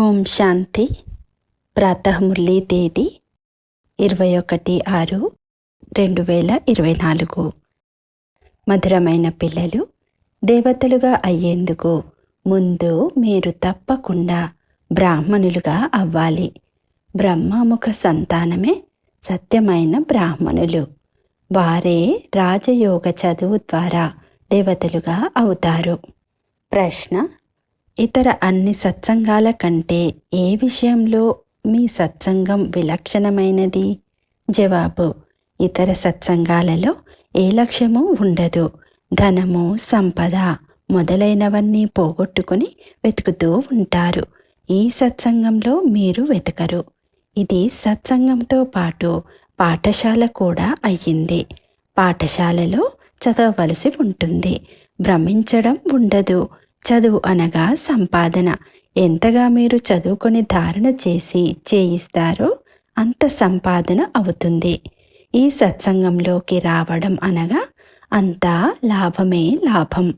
ఓం శాంతి. ప్రాతమురళీ తేదీ ఇరవై ఒకటి ఆరు రెండు వేల ఇరవై నాలుగు మధురమైన పిల్లలు దేవతలుగా అయ్యేందుకు ముందు మీరు తప్పకుండా బ్రాహ్మణులుగా అవ్వాలి. బ్రహ్మముఖ సంతానమే సత్యమైన బ్రాహ్మణులు. వారే రాజయోగ చదువు ద్వారా దేవతలుగా అవుతారు. ప్రశ్న ఇతర అన్ని సత్సంగాల కంటే ఏ విషయంలో మీ సత్సంగం విలక్షణమైనది? జవాబు ఇతర సత్సంగాలలో ఏ లక్ష్యము ఉండదు. ధనము సంపద మొదలైనవన్నీ పోగొట్టుకుని వెతుకుతూ ఉంటారు. ఈ సత్సంగంలో మీరు వెతకరు. ఇది సత్సంగంతో పాటు పాఠశాల కూడా అయ్యింది. పాఠశాలలో చదవవలసి ఉంటుంది. భ్రమించడం ఉండదు. చదువు అనగా సంపాదన. ఎంతగా మీరు చదువుకొని ధారణ చేసి చేయిస్తారో అంత సంపాదన అవుతుంది. ఈ సత్సంగంలోకి రావడం అనగా అంతా లాభమే లాభం.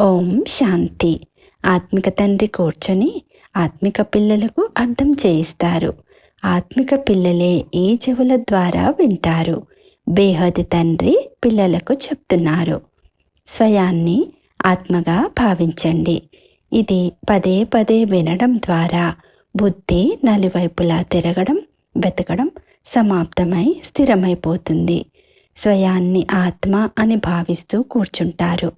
ఓం శాంతి. ఆత్మిక తండ్రి కూర్చొని ఆత్మిక పిల్లలకు అర్థం చేయిస్తారు. ఆత్మిక పిల్లలే ఈ చెవుల ద్వారా వింటారు. బేహది తండ్రి పిల్లలకు చెప్తున్నారు. స్వయాన్ని ఆత్మగా భావించండి. ఇది పదే పదే వినడం ద్వారా బుద్ధి నలువైపులా తిరగడం వెతకడం సమాప్తమై స్థిరమైపోతుంది. స్వయాన్ని ఆత్మ అని భావిస్తూ కూర్చుంటారు.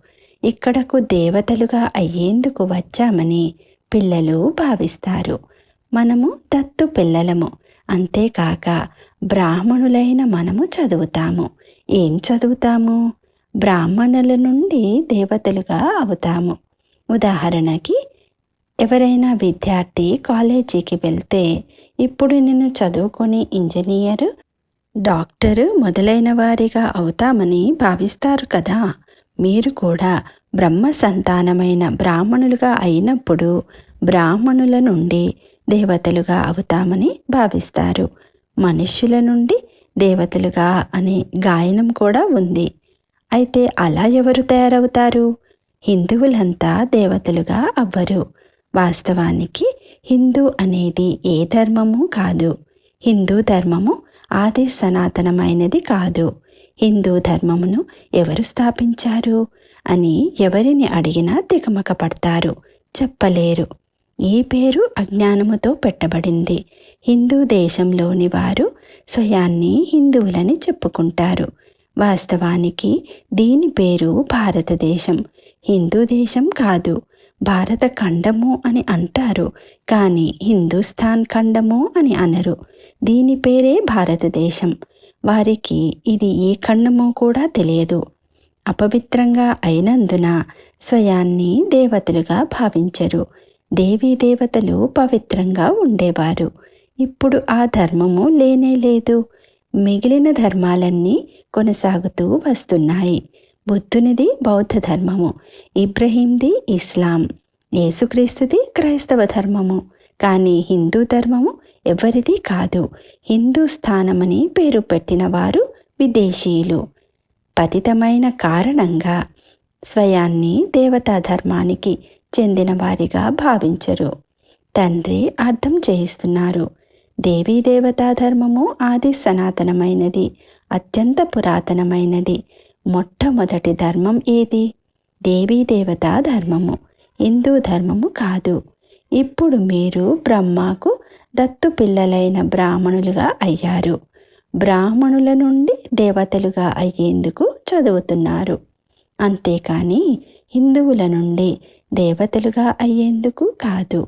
ఇక్కడకు దేవతలుగా అయ్యేందుకు వచ్చామని పిల్లలు భావిస్తారు. మనము దత్తు పిల్లలము. అంతేకాక బ్రాహ్మణులైన మనము చదువుతాము. ఏం చదువుతాము? బ్రాహ్మణుల నుండి దేవతలుగా అవుతాము. ఉదాహరణకి ఎవరైనా విద్యార్థి కాలేజీకి వెళ్తే ఇప్పుడు నేను చదువుకొని ఇంజనీరు డాక్టరు మొదలైన వారిగా అవుతామని భావిస్తారు కదా. మీరు కూడా బ్రహ్మ సంతానమైన బ్రాహ్మణులుగా అయినప్పుడు బ్రాహ్మణుల నుండి దేవతలుగా అవుతామని భావిస్తారు. మనుష్యుల నుండి దేవతలుగా అనే గాయనం కూడా ఉంది. అయితే అలా ఎవరు తయారవుతారు? హిందువులంతా దేవతలుగా అవ్వరు. వాస్తవానికి హిందూ అనేది ఏ ధర్మము కాదు. హిందూ ధర్మము ఆది సనాతనమైనది కాదు. హిందూ ధర్మమును ఎవరు స్థాపించారు? అని ఎవరిని అడిగినా తికమక పడతారు. చెప్పలేరు. ఈ పేరు అజ్ఞానముతో పెట్టబడింది. హిందూ దేశంలోని వారు స్వయాన్ని హిందువులని చెప్పుకుంటారు. వాస్తవానికి దీని పేరు భారతదేశం. హిందూ దేశం కాదు. భారత ఖండము అని అంటారు. కానీ హిందుస్థాన్ ఖండము అని అనరు. దీని పేరే భారతదేశం. వారికి ఇది ఏ ఖండమో కూడా తెలియదు. అపవిత్రంగా అయినందున స్వయాన్ని దేవతలుగా భావించరు. దేవీ దేవతలు పవిత్రంగా ఉండేవారు. ఇప్పుడు ఆ ధర్మము లేనే లేదు. మిగిలిన ధర్మాలన్నీ కొనసాగుతూ వస్తున్నాయి. బుద్ధునిది బౌద్ధ ధర్మము ఇబ్రహీంది ఇస్లాం యేసుక్రీస్తుది క్రైస్తవ ధర్మము. కానీ హిందూ ధర్మము ఎవరిది కాదు. హిందూ స్థానమని పేరు పెట్టిన వారు విదేశీయులు. పతితమైన కారణంగా స్వయాన్ని దేవతా ధర్మానికి చెందిన వారిగా భావించరు. తండ్రి అర్థం చేయిస్తున్నారు. దేవీ దేవతా ధర్మము ఆది సనాతనమైనది అత్యంత పురాతనమైనది. మొట్టమొదటి ధర్మం ఏది? దేవీ దేవతా ధర్మము హిందూ ధర్మము కాదు. ఇప్పుడు మీరు బ్రహ్మకు దత్తు పిల్లలైన బ్రాహ్మణులుగా అయ్యారు. బ్రాహ్మణుల నుండి దేవతలుగా అయ్యేందుకు చదువుతున్నారు. అంతేకాని హిందువుల నుండి దేవతలుగా అయ్యేందుకు కాదు.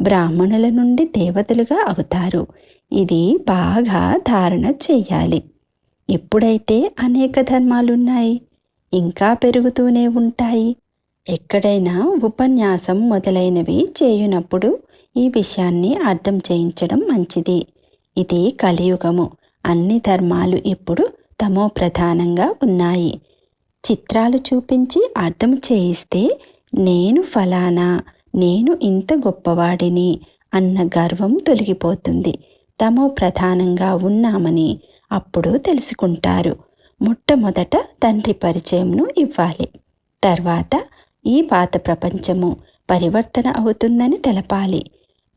బ్రాహ్మణుల నుండి దేవతలుగా అవుతారు. ఇది బాగా ధారణ చెయ్యాలి ఇప్పుడైతే అనేక ధర్మాలున్నాయి ఇంకా పెరుగుతూనే ఉంటాయి. ఎక్కడైనా ఉపన్యాసం మొదలైనవి చేయునప్పుడు ఈ విషయాన్ని అర్థం చేయించడం మంచిది. ఇది కలియుగము. అన్ని ధర్మాలు ఇప్పుడు తమో ప్రధానంగా ఉన్నాయి. చిత్రాలు చూపించి అర్థం చేయిస్తే నేను ఫలానా నేను ఇంత గొప్పవాడిని అన్న గర్వం తొలగిపోతుంది. తమో ప్రధానంగా ఉన్నామని అప్పుడు తెలుసుకుంటారు. మొట్టమొదట తండ్రి పరిచయంను ఇవ్వాలి. తర్వాత ఈ పాత ప్రపంచము పరివర్తన అవుతుందని తెలపాలి.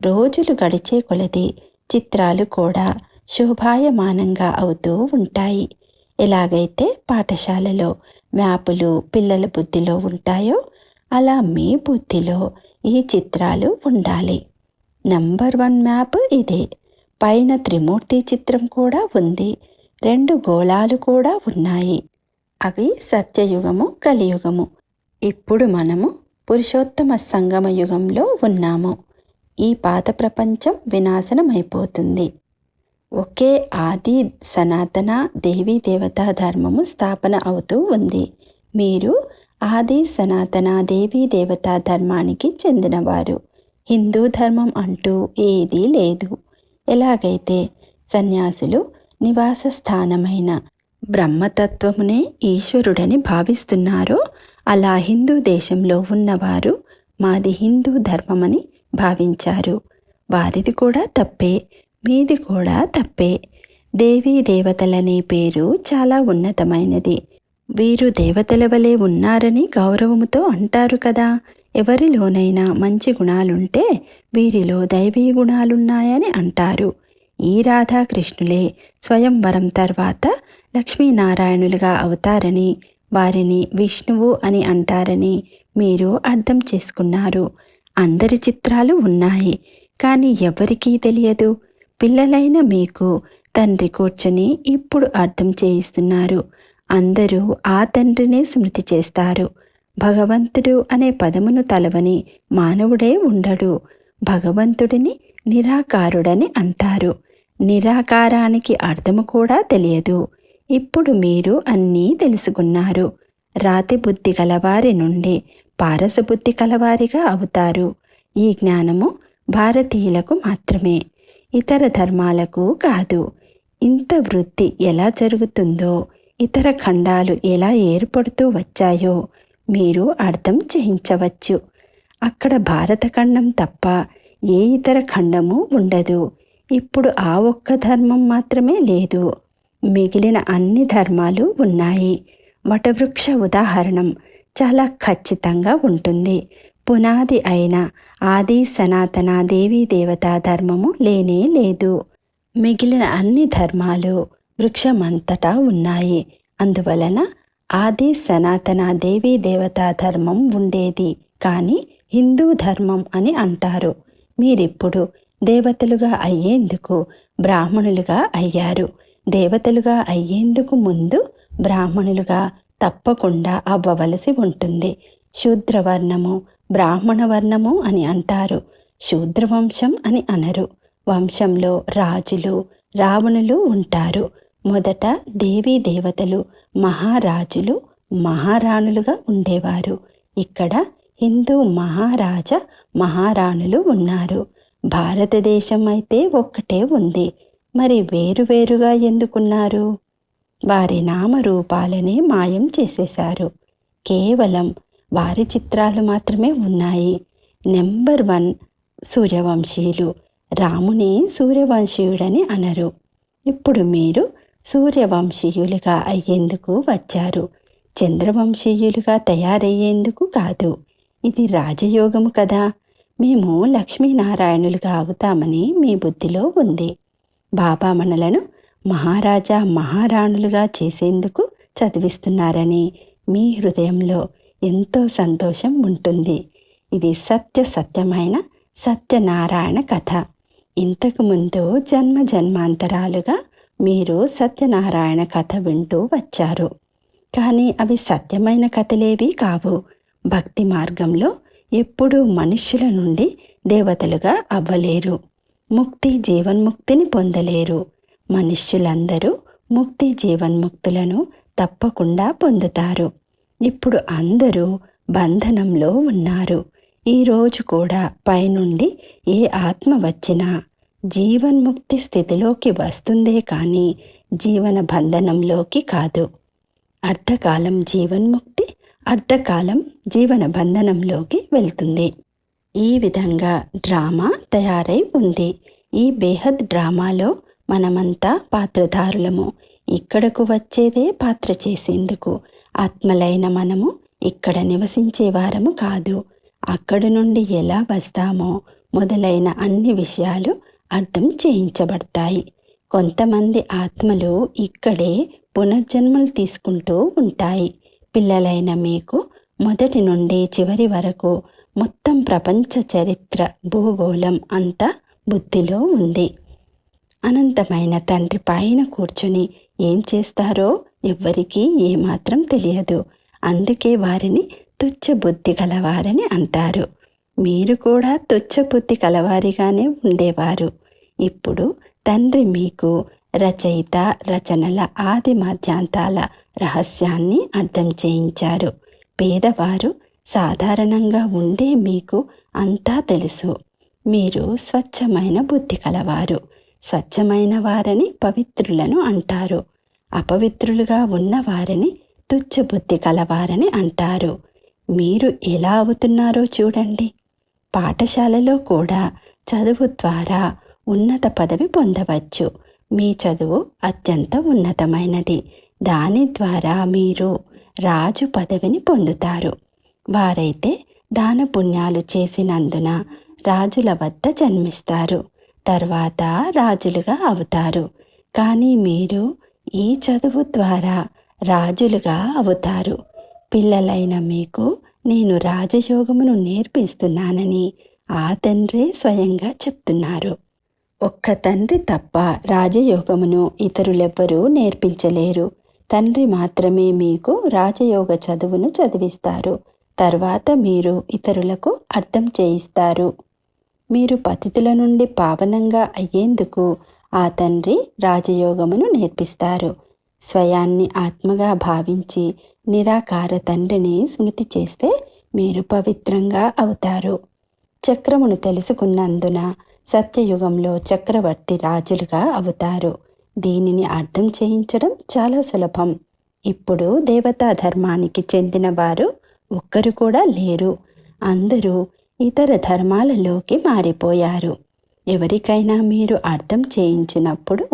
రోజులు గడిచే కొలది చిత్రాలు కూడా శోభాయమానంగా అవుతూ ఉంటాయి. ఎలాగైతే పాఠశాలలో మ్యాపులు పిల్లల బుద్ధిలో ఉంటాయో అలా మీ బుద్ధిలో ఈ చిత్రాలు ఉండాలి. నంబర్ వన్ మ్యాప్ ఇదే. పైన త్రిమూర్తి చిత్రం కూడా ఉంది. రెండు గోళాలు కూడా ఉన్నాయి. అవి సత్యయుగము కలియుగము. ఇప్పుడు మనము పురుషోత్తమ సంగమ యుగంలో ఉన్నాము. ఈ పాత ప్రపంచం వినాశనమైపోతుంది. ఒకే ఆది సనాతన దేవీ దేవతా ధర్మము స్థాపన అవుతూ ఉంది. మీరు ఆది సనాతన దేవీ దేవతా ధర్మానికి చెందినవారు. హిందూ ధర్మం అంటూ ఏదీ లేదు. ఎలాగైతే సన్యాసులు నివాస స్థానమైన బ్రహ్మతత్వమునే ఈశ్వరుడని భావిస్తున్నారో అలా హిందూ దేశంలో ఉన్నవారు మాది హిందూ ధర్మమని భావించారు. వారిది కూడా తప్పే మీది కూడా తప్పే. దేవీ దేవతలనే పేరు చాలా ఉన్నతమైనది. వీరు దేవతల వలె ఉన్నారని గౌరవముతో అంటారు కదా. ఎవరిలోనైనా మంచి గుణాలుంటే వీరిలో దైవీ గుణాలున్నాయని అంటారు. ఈ రాధాకృష్ణులే స్వయంవరం తర్వాత లక్ష్మీనారాయణులుగా అవుతారని వారిని విష్ణువు అని అంటారని మీరు అర్థం చేసుకున్నారు. అందరి చిత్రాలు ఉన్నాయి కానీ ఎవరికీ తెలియదు. పిల్లలైన మీకు తండ్రి కూర్చొని ఇప్పుడు అర్థం చేయిస్తున్నారు. అందరూ ఆ తండ్రినే స్మృతి చేస్తారు. భగవంతుడు అనే పదమును తలవని మానవుడే ఉండడు. భగవంతుడిని నిరాకారుడని అంటారు. నిరాకారానికి అర్థము కూడా తెలియదు. ఇప్పుడు మీరు అన్నీ తెలుసుకున్నారు. రాతి బుద్ధి కలవారి నుండి పారసబుద్ధి కలవారిగా అవుతారు. ఈ జ్ఞానము భారతీయులకు మాత్రమే ఇతర ధర్మాలకు కాదు. ఇంత వృద్ధి ఎలా జరుగుతుందో ఇతర ఖండాలు ఎలా ఏర్పడుతూ వచ్చాయో మీరు అర్థం చేయించవచ్చు. అక్కడ భారత ఖండం తప్ప ఏ ఇతర ఖండము ఉండదు. ఇప్పుడు ఆ ఒక్క ధర్మం మాత్రమే లేదు. మిగిలిన అన్ని ధర్మాలు ఉన్నాయి. వటవృక్ష ఉదాహరణం చాలా ఖచ్చితంగా ఉంటుంది. పునాది అయిన ఆది సనాతన దేవీ దేవతా ధర్మము లేనే లేదు. మిగిలిన అన్ని ధర్మాలు వృక్షమంతటా ఉన్నాయి. అందువలన ఆది సనాతన దేవీ దేవతా ధర్మం ఉండేది. కానీ హిందూ ధర్మం అని అంటారు. మీరిప్పుడు దేవతలుగా అయ్యేందుకు బ్రాహ్మణులుగా అయ్యారు. దేవతలుగా అయ్యేందుకు ముందు బ్రాహ్మణులుగా తప్పకుండా అవ్వవలసి ఉంటుంది. శూద్రవర్ణము బ్రాహ్మణ వర్ణము అని అంటారు. శూద్రవంశం అని అనరు. వంశంలో రాజులు రావణులు ఉంటారు. మొదట దేవీ దేవతలు మహారాజులు మహారాణులుగా ఉండేవారు. ఇక్కడ హిందూ మహారాజ మహారాణులు ఉన్నారు. భారతదేశం అయితే ఒక్కటే ఉంది. మరి వేరువేరుగా ఎందుకున్నారు? వారి నామరూపాలనే మాయం చేసేశారు. కేవలం వారి చిత్రాలు మాత్రమే ఉన్నాయి. నెంబర్ వన్ సూర్యవంశీయులు. రాముని సూర్యవంశీయుడని అనరు. ఇప్పుడు మీరు సూర్యవంశీయులుగా అయ్యేందుకు వచ్చారు. చంద్రవంశీయులుగా తయారయ్యేందుకు కాదు. ఇది రాజయోగము కదా. మేము లక్ష్మీనారాయణులుగా అవుతామని మీ బుద్ధిలో ఉంది. బాబా మనలను మహారాజా మహారాణులుగా చేసేందుకు చదివిస్తున్నారని మీ హృదయంలో ఎంతో సంతోషం ఉంటుంది. ఇది సత్య సత్యమైన సత్యనారాయణ కథ. ఇంతకుముందు జన్మ జన్మాంతరాలుగా మీరు సత్యనారాయణ కథ వింటూ వచ్చారు. కానీ అవి సత్యమైన కథలేవి కావు. భక్తి మార్గంలో ఎప్పుడూ మనుష్యుల నుండి దేవతలుగా అవ్వలేరు. ముక్తి జీవన్ముక్తిని పొందలేరు. మనుష్యులందరూ ముక్తి జీవన్ముక్తులను తప్పకుండా పొందుతారు. ఇప్పుడు అందరూ బంధనంలో ఉన్నారు. ఈరోజు కూడా పైనుండి ఏ ఆత్మ వచ్చినా జీవన్ముక్తి స్థితిలోకి వస్తుందే కానీ జీవన బంధనంలోకి కాదు. అర్ధకాలం జీవన్ముక్తి అర్ధకాలం జీవన బంధనంలోకి వెళ్తుంది. ఈ విధంగా డ్రామా తయారై ఉంది. ఈ బేహద్ డ్రామాలో మనమంతా పాత్రధారులము. ఇక్కడకు వచ్చేదే పాత్ర చేసేందుకు ఆత్మలైన మనము ఇక్కడ నివసించే వారము కాదు. అక్కడి నుండి ఎలా వస్తామో మొదలైన అన్ని విషయాలు అర్థం చేయించబడతాయి. కొంతమంది ఆత్మలు ఇక్కడే పునర్జన్మలు తీసుకుంటూ ఉంటాయి. పిల్లలైన మీకు మొదటి నుండి చివరి వరకు మొత్తం ప్రపంచ చరిత్ర భూగోళం అంతా బుద్ధిలో ఉంది. అనంతమైన తండ్రి పైన కూర్చుని ఏం చేస్తారో ఎవ్వరికీ ఏమాత్రం తెలియదు. అందుకే వారిని తుచ్చ బుద్ధి అంటారు. మీరు కూడా తుచ్చబుద్ధి కలవారిగానే ఉండేవారు. ఇప్పుడు తండ్రి మీకు రచయిత రచనల ఆది మధ్యాంతాల రహస్యాన్ని అర్థం చేయించారు. పేదవారు సాధారణంగా ఉండే మీకు అంతా తెలుసు. మీరు స్వచ్ఛమైన బుద్ధి కలవారు. స్వచ్ఛమైన వారని పవిత్రులను అంటారు. అపవిత్రులుగా ఉన్న వారిని తుచ్చబుద్ధి కలవారని అంటారు. మీరు ఎలా అవుతున్నారో చూడండి. పాఠశాలలో కూడా చదువు ద్వారా ఉన్నత పదవి పొందవచ్చు. మీ చదువు అత్యంత ఉన్నతమైనది. దాని ద్వారా మీరు రాజు పదవిని పొందుతారు. వారైతే దాన పుణ్యాలు చేసినందున రాజుల వద్ద జన్మిస్తారు. తర్వాత రాజులుగా అవుతారు. కానీ మీరు ఈ చదువు ద్వారా రాజులుగా అవుతారు. పిల్లలైన మీకు నేను రాజయోగమును నేర్పిస్తున్నానని ఆ తండ్రే స్వయంగా చెప్తున్నారు. ఒక్క తండ్రి తప్ప రాజయోగమును ఇతరులెవ్వరూ నేర్పించలేరు. తండ్రి మాత్రమే మీకు రాజయోగ చదువును చదివిస్తారు. తర్వాత మీరు ఇతరులకు అర్థం చేయిస్తారు. మీరు పతితుల నుండి పావనంగా అయ్యేందుకు ఆ తండ్రి రాజయోగమును నేర్పిస్తారు. స్వయాన్ని ఆత్మగా భావించి నిరాకార తండ్రిని స్మృతి చేస్తే మీరు పవిత్రంగా అవుతారు. చక్రమును తెలుసుకున్నందున సత్యయుగంలో చక్రవర్తి రాజులుగా అవుతారు. దీనిని అర్థం చేయించడం చాలా సులభం. ఇప్పుడు దేవతా ధర్మానికి చెందిన వారు ఒక్కరు కూడా లేరు. అందరూ ఇతర ధర్మాలలోకి మారిపోయారు. ఎవరికైనా మీరు అర్థం చేయించినప్పుడు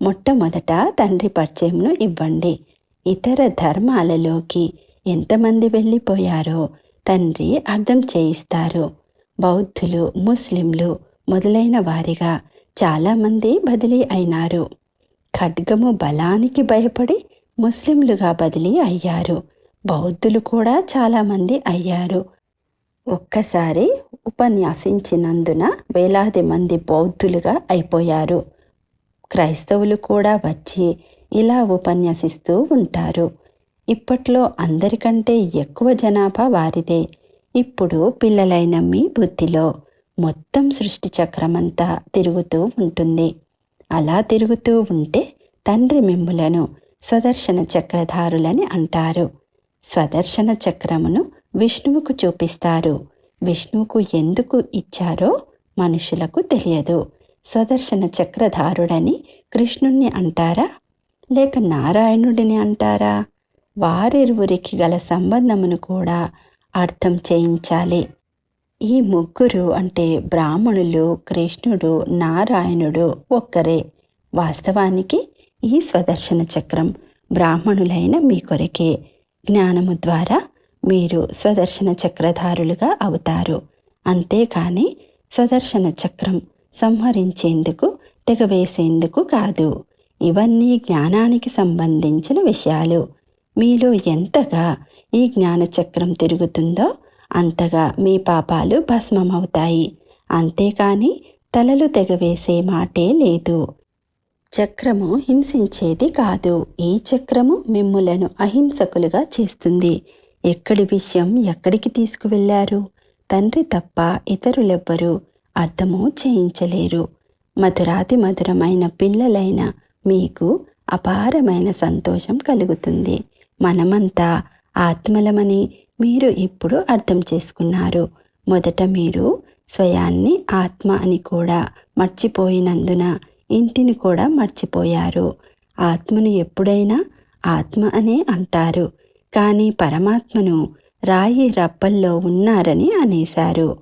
మొట్టమొదట తండ్రి పరిచయంను ఇవ్వండి. ఇతర ధర్మాలలోకి ఎంతమంది వెళ్ళిపోయారో తండ్రి అర్థం చేయిస్తారు. బౌద్ధులు ముస్లింలు మొదలైన వారిగా చాలామంది బదిలీ అయినారు. ఖడ్గము బలానికి భయపడి ముస్లింలుగా బదిలీ అయ్యారు. బౌద్ధులు కూడా చాలామంది అయ్యారు. ఒక్కసారి ఉపన్యాసించినందున వేలాది మంది బౌద్ధులుగా అయిపోయారు. క్రైస్తవులు కూడా వచ్చి ఇలా ఉపన్యసిస్తూ ఉంటారు. ఇప్పట్లో అందరికంటే ఎక్కువ జనాభా వారిదే. ఇప్పుడు పిల్లలైన మీ బుద్ధిలో. మొత్తం సృష్టి చక్రమంతా తిరుగుతూ ఉంటుంది. అలా తిరుగుతూ ఉంటే తండ్రి మిమ్ములను స్వదర్శన చక్రధారులని అంటారు. స్వదర్శన చక్రమును విష్ణువుకు చూపిస్తారు. విష్ణువుకు ఎందుకు ఇచ్చారో మనుషులకు తెలియదు. స్వదర్శన చక్రధారుడని కృష్ణుణ్ణి అంటారా? లేక నారాయణుడిని అంటారా? వారిరువురికి గల సంబంధమును కూడా అర్థం చేయించాలి. ఈ ముగ్గురు అంటే బ్రాహ్మణులు కృష్ణుడు నారాయణుడు ఒక్కరే. వాస్తవానికి ఈ స్వదర్శన చక్రం బ్రాహ్మణులైన మీ కొరకే. జ్ఞానము ద్వారా మీరు స్వదర్శన చక్రధారులుగా అవుతారు. అంతేకాని స్వదర్శన చక్రం సంహరించేందుకు తెగవేసేందుకు కాదు. ఇవన్నీ జ్ఞానానికి సంబంధించిన విషయాలు. మీలో ఎంతగా ఈ జ్ఞానచక్రం తిరుగుతుందో అంతగా మీ పాపాలు భస్మమవుతాయి. అంతేకాని తలలు తెగవేసే మాటే లేదు. చక్రము హింసించేది కాదు. ఈ చక్రము మిమ్ములను అహింసకులుగా చేస్తుంది. ఎక్కడి విషయం ఎక్కడికి తీసుకువెళ్ళారు తండ్రి తప్ప ఇతరులెవ్వరూ అర్థము చేయించలేరు. మధురాతి మధురమైన పిల్లలైన మీకు అపారమైన సంతోషం కలుగుతుంది. మనమంతా ఆత్మలమని మీరు ఇప్పుడు అర్థం చేసుకున్నారు. మొదట మీరు స్వయాన్ని ఆత్మ అని కూడా మర్చిపోయినందున ఇంటిని కూడా మర్చిపోయారు. ఆత్మను ఎప్పుడైనా ఆత్మ అనే అంటారు. కానీ పరమాత్మను రాయి రప్పల్లో ఉన్నారని అనేశారు.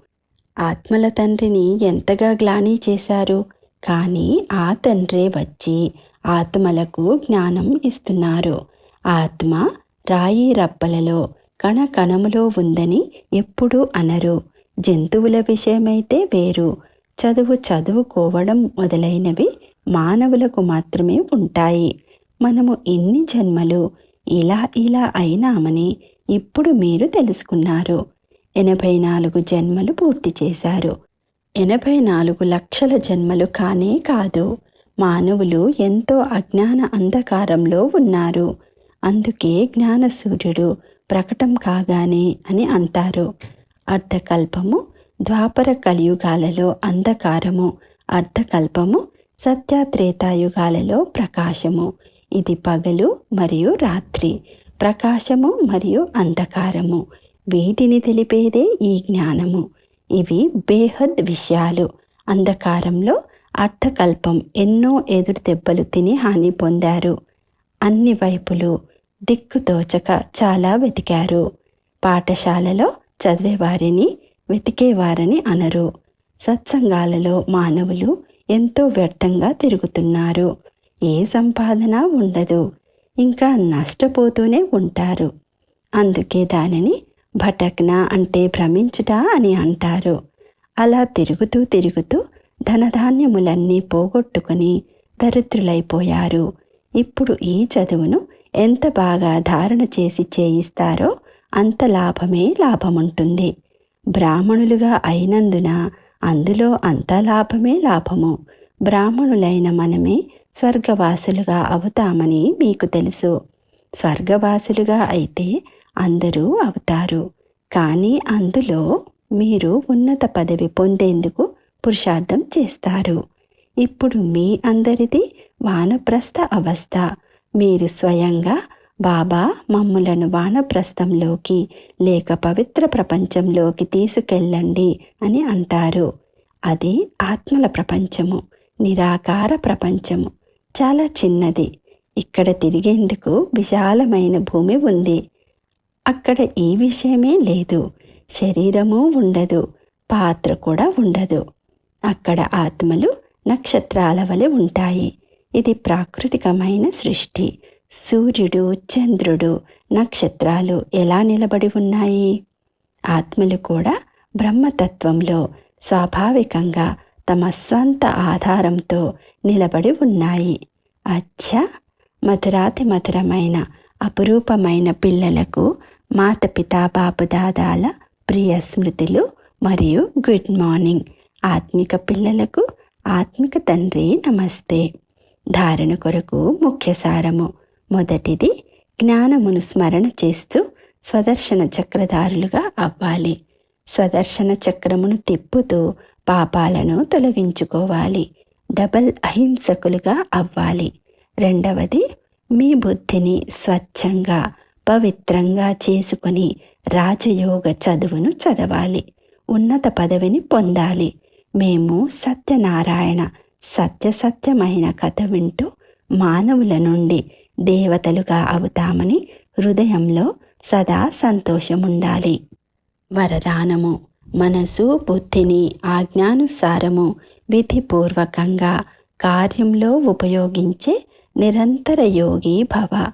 ఆత్మల తండ్రిని ఎంతగా గ్లాని చేశారు? కానీ ఆ తండ్రే వచ్చి ఆత్మలకు జ్ఞానం ఇస్తున్నారు. ఆత్మ రాయి రప్పలలో కణ కణములో ఉందని ఎప్పుడూ అనరు. జంతువుల విషయమైతే వేరు. చదువు చదువుకోవడం మొదలైనవి మానవులకు మాత్రమే ఉంటాయి. మనము ఎన్ని జన్మలు ఇలా ఇలా అయినామని ఇప్పుడు మీరు తెలుసుకున్నారు. ఎనభై నాలుగు జన్మలు పూర్తి చేశారు. ఎనభై నాలుగు లక్షల జన్మలు కానే కాదు మానవులు ఎంతో అజ్ఞాన అంధకారంలో ఉన్నారు. అందుకే జ్ఞాన సూర్యుడు ప్రకటం కాగానే అని అంటారు. అర్ధకల్పము ద్వాపర కలియుగాలలో అంధకారము. అర్ధకల్పము సత్యాత్రేతాయుగాలలో ప్రకాశము. ఇది పగలు మరియు రాత్రి. ప్రకాశము మరియు అంధకారము. వీటిని తెలిపేదే ఈ జ్ఞానము. ఇవి బేహద్ విషయాలు. అంధకారంలో అర్థకల్పం ఎన్నో ఎదురు దెబ్బలు తిని హాని పొందారు. అన్ని వైపులు దిక్కుతోచక చాలా వెతికారు. పాఠశాలలో చదివేవారిని వెతికేవారని అనరు. సత్సంగాలలో మానవులు ఎంతో వ్యర్థంగా తిరుగుతున్నారు. ఏ సంపాదన ఉండదు. ఇంకా నష్టపోతూనే ఉంటారు. అందుకే దానిని భటక్న అంటే భ్రమించుట అని అంటారు. అలా తిరుగుతూ తిరుగుతూ ధనధాన్యములన్నీ పోగొట్టుకుని దరిద్రులైపోయారు. ఇప్పుడు ఈ చదువును ఎంత బాగా ధారణ చేసి చేయిస్తారో అంత లాభమే లాభముంటుంది. బ్రాహ్మణులుగా అయినందున అందులో అంత లాభమే లాభము. బ్రాహ్మణులైన మనమే స్వర్గవాసులుగా అవుతామని మీకు తెలుసు. స్వర్గవాసులుగా అయితే అందరూ అవుతారు. కానీ అందులో మీరు ఉన్నత పదవి పొందేందుకు పురుషార్థం చేస్తారు. ఇప్పుడు మీ అందరిది వానప్రస్థ అవస్థ. మీరు స్వయంగా బాబా మమ్ములను వానప్రస్థంలోకి లేక పవిత్ర ప్రపంచంలోకి తీసుకెళ్ళండి అని అంటారు. అది ఆత్మల ప్రపంచము నిరాకార ప్రపంచము. చాలా చిన్నది. ఇక్కడ తిరిగేందుకు విశాలమైన భూమి ఉంది. అక్కడ ఈ విషయమే లేదు. శరీరము ఉండదు. పాత్ర కూడా ఉండదు. అక్కడ ఆత్మలు నక్షత్రాల వలె ఉంటాయి. ఇది ప్రాకృతికమైన సృష్టి. సూర్యుడు చంద్రుడు నక్షత్రాలు ఎలా నిలబడి ఉన్నాయి? ఆత్మలు కూడా బ్రహ్మతత్వంలో స్వాభావికంగా తమ స్వంత ఆధారంతో నిలబడి ఉన్నాయి. అచ్చా! మధురాతి మధురమైన అపురూపమైన పిల్లలకు మాతపితా బాపుదాదాల ప్రియ స్మృతులు మరియు గుడ్ మార్నింగ్. ఆత్మిక పిల్లలకు ఆత్మిక తండ్రి నమస్తే. ధారణ కొరకు ముఖ్య సారము. మొదటిది జ్ఞానమును స్మరణ చేస్తూ స్వదర్శన చక్రధారులుగా అవ్వాలి. స్వదర్శన చక్రమును తిప్పుతూ పాపాలను తొలగించుకోవాలి. డబల్ అహింసకులుగా అవ్వాలి. రెండవది మీ బుద్ధిని స్వచ్ఛంగా పవిత్రంగా చేసుకొని రాజయోగ చదువును చదవాలి. ఉన్నత పదవిని పొందాలి. మేము సత్యనారాయణ సత్యసత్యమైన కథ వింటూ మానవుల నుండి దేవతలుగా అవుతామని హృదయంలో సదా సంతోషముండాలి. వరదానము మనసు బుద్ధిని ఆజ్ఞానుసారము విధిపూర్వకంగా కార్యంలో ఉపయోగించే నిరంతర యోగి భవ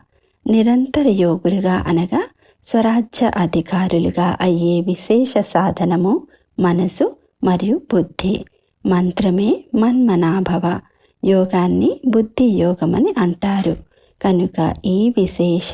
నిరంతర యోగులుగా అనగా స్వరాజ్య అధికారులుగా అయ్యే విశేష సాధనము మనసు మరియు బుద్ధి. మంత్రమే మన్మనాభవ. యోగాన్ని బుద్ధి యోగమని అంటారు. కనుక ఈ విశేష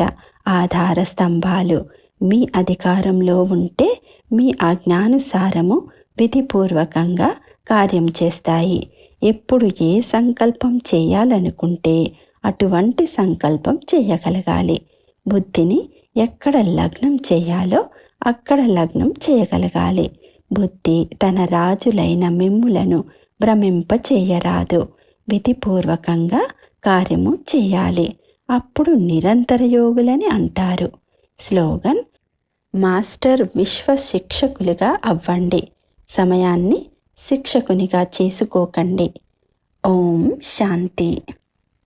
ఆధార స్తంభాలు మీ అధికారంలో ఉంటే మీ ఆజ్ఞానుసారము విధిపూర్వకంగా కార్యం చేస్తాయి. ఎప్పుడు ఏ సంకల్పం చేయాలనుకుంటే అటువంటి సంకల్పం చేయగలగాలి. బుద్ధిని ఎక్కడ లగ్నం చేయాలో అక్కడ లగ్నం చేయగలగాలి. బుద్ధి తన రాజులైన మిమ్ములను భ్రమింప చేయరాదు విధిపూర్వకంగా కార్యము చేయాలి. అప్పుడు నిరంతర యోగులని అంటారు. స్లోగన్ మాస్టర్ విశ్వ శిక్షకులుగా అవ్వండి. సమయాన్ని శిక్షకునిగా చేసుకోకండి. ఓం శాంతి.